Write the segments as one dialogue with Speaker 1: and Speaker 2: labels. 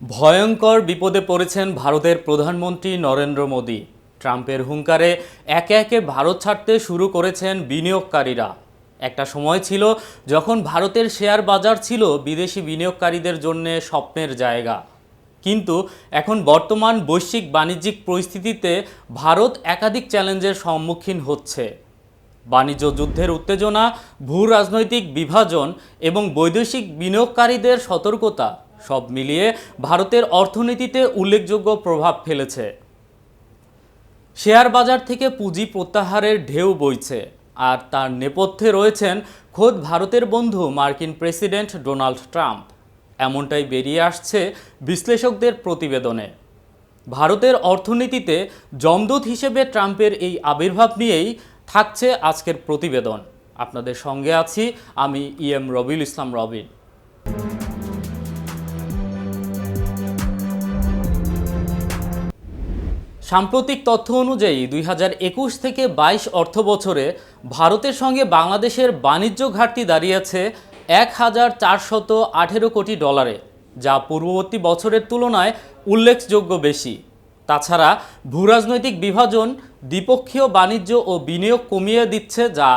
Speaker 1: ভয়ঙ্কর বিপদে পড়েছেন ভারতের প্রধানমন্ত্রী নরেন্দ্র মোদী। ট্রাম্পের হুঙ্কারে একে একে ভারত ছাড়তে শুরু করেছেন বিনিয়োগকারীরা। একটা সময় ছিল যখন ভারতের শেয়ার বাজার ছিল বিদেশি বিনিয়োগকারীদের জন্য স্বপ্নের জায়গা। কিন্তু এখন বর্তমান বৈশ্বিক বাণিজ্যিক পরিস্থিতিতে ভারত একাধিক চ্যালেঞ্জের সম্মুখীন হচ্ছে। বাণিজ্য যুদ্ধের উত্তেজনা ভূ রাজনৈতিক বিভাজন এবং বৈদেশিক বিনিয়োগকারীদের সতর্কতা সব মিলিয়ে ভারতের অর্থনীতিতে উল্লেখযোগ্য প্রভাব ফেলেছে। শেয়ার বাজার থেকে পুঁজি প্রত্যাহারের ঢেউ বইছে, আর তার নেপথ্যে রয়েছেন খোদ ভারতের বন্ধু মার্কিন প্রেসিডেন্ট ডোনাল্ড ট্রাম্প। এমনটাই বেরিয়ে আসছে বিশ্লেষকদের প্রতিবেদনে। ভারতের অর্থনীতিতে জমদূত হিসেবে ট্রাম্পের এই আবির্ভাব নিয়েই থাকছে আজকের প্রতিবেদন। আপনাদের সঙ্গে আছি আমি ইএম রবিউল ইসলাম রবিন। সাম্প্রতিক তথ্য অনুযায়ী দুই হাজার একুশ থেকে বাইশ অর্থ বছরে ভারতের সঙ্গে বাংলাদেশের বাণিজ্য ঘাটতি দাঁড়িয়েছে এক হাজার চারশত আঠেরো কোটি ডলারে, যা পূর্ববর্তী বছরের তুলনায় উল্লেখযোগ্য বেশি। তাছাড়া ভূরাজনৈতিক বিভাজন দ্বিপক্ষীয় বাণিজ্য ও বিনিয়োগ কমিয়ে দিচ্ছে, যা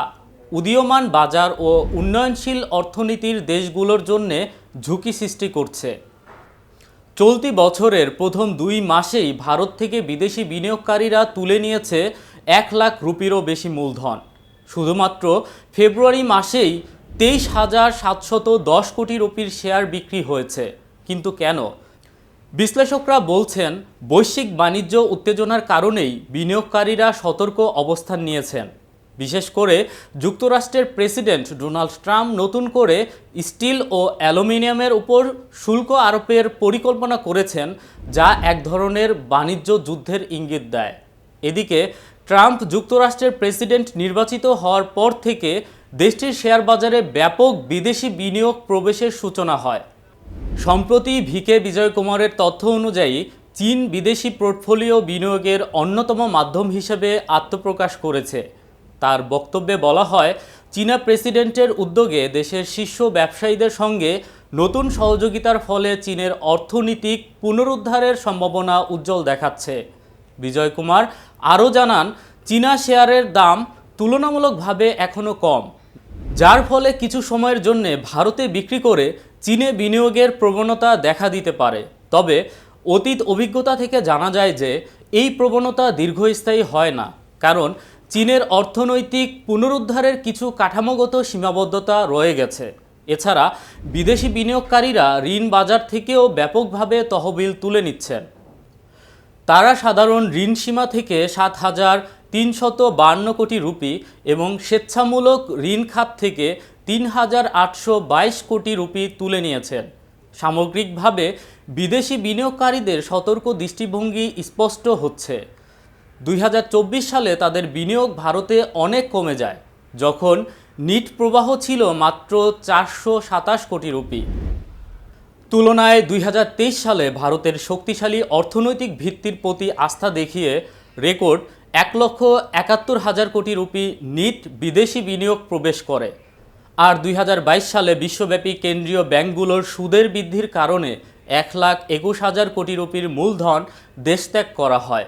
Speaker 1: উদীয়মান বাজার ও উন্নয়নশীল অর্থনীতির দেশগুলোর জন্যে ঝুঁকি সৃষ্টি করছে। চলতি বছরের প্রথম দুই মাসেই ভারত থেকে বিদেশি বিনিয়োগকারীরা তুলে নিয়েছে এক লাখ রুপিরও বেশি মূলধন। শুধুমাত্র ফেব্রুয়ারি মাসেই তেইশ হাজার সাতশত দশ কোটি রুপির শেয়ার বিক্রি হয়েছে। কিন্তু কেন? বিশ্লেষকরা বলছেন, বৈশ্বিক বাণিজ্য উত্তেজনার কারণেই বিনিয়োগকারীরা সতর্ক অবস্থান নিয়েছেন। বিশেষ করে যুক্তরাষ্ট্রের প্রেসিডেন্ট ডোনাল্ড ট্রাম্প নতুন করে স্টিল ও অ্যালুমিনিয়ামের উপর শুল্ক আরোপের পরিকল্পনা করেছেন, যা এক ধরনের বাণিজ্য যুদ্ধের ইঙ্গিত দেয়। এদিকে, ট্রাম্প যুক্তরাষ্ট্রের প্রেসিডেন্ট নির্বাচিত হওয়ার পর থেকে দেশটির শেয়ার বাজারে ব্যাপক বিদেশি বিনিয়োগ প্রবেশের সূচনা হয়। সম্প্রতি ভিকে বিজয় কুমারের তথ্য অনুযায়ী, চীন বিদেশি পোর্টফোলিও বিনিয়োগের অন্যতম মাধ্যম হিসেবে আত্মপ্রকাশ করেছে। তার বক্তব্যে বলা হয়, চীনা প্রেসিডেন্টের উদ্যোগে দেশের শীর্ষ ব্যবসায়ীদের সঙ্গে নতুন সহযোগিতার ফলে চীনের অর্থনৈতিক পুনরুদ্ধারের সম্ভাবনা উজ্জ্বল দেখাচ্ছে। বিজয় কুমার আরও জানান, চীনা শেয়ারের দাম তুলনামূলকভাবে এখনও কম, যার ফলে কিছু সময়ের জন্য ভারতে বিক্রি করে চীনে বিনিয়োগের প্রবণতা দেখা দিতে পারে। তবে অতীত অভিজ্ঞতা থেকে জানা যায় যে, এই প্রবণতা দীর্ঘস্থায়ী হয় না, কারণ চীনের অর্থনৈতিক পুনরুদ্ধারের কিছু কাঠামোগত সীমাবদ্ধতা রয়ে গেছে। এছাড়া বিদেশি বিনিয়োগকারীরা ঋণ বাজার থেকেও ব্যাপকভাবে তহবিল তুলে নিচ্ছেন। তারা সাধারণ ঋণ সীমা থেকে সাত হাজার তিনশত বান্ন কোটি রুপি এবং স্বেচ্ছামূলক ঋণ খাত থেকে তিন হাজার আটশো বাইশ কোটি রুপি তুলে নিয়েছেন। সামগ্রিকভাবে বিদেশি বিনিয়োগকারীদের সতর্ক দৃষ্টিভঙ্গি স্পষ্ট হচ্ছে। দুই হাজার চব্বিশ সালে তাদের বিনিয়োগ ভারতে অনেক কমে যায়, যখন নিট প্রবাহ ছিল মাত্র চারশো সাতাশ কোটি রুপি। তুলনায় দুই হাজার তেইশ সালে ভারতের শক্তিশালী অর্থনৈতিক ভিত্তির প্রতি আস্থা দেখিয়ে রেকর্ড এক লক্ষ একাত্তর হাজার কোটি রুপি নিট বিদেশি বিনিয়োগ প্রবেশ করে। আর দুই হাজার বাইশ সালে বিশ্বব্যাপী কেন্দ্রীয় ব্যাংকগুলোর সুদের বৃদ্ধির কারণে এক লাখ একুশ হাজার কোটি রুপির মূলধন দেশত্যাগ করা হয়।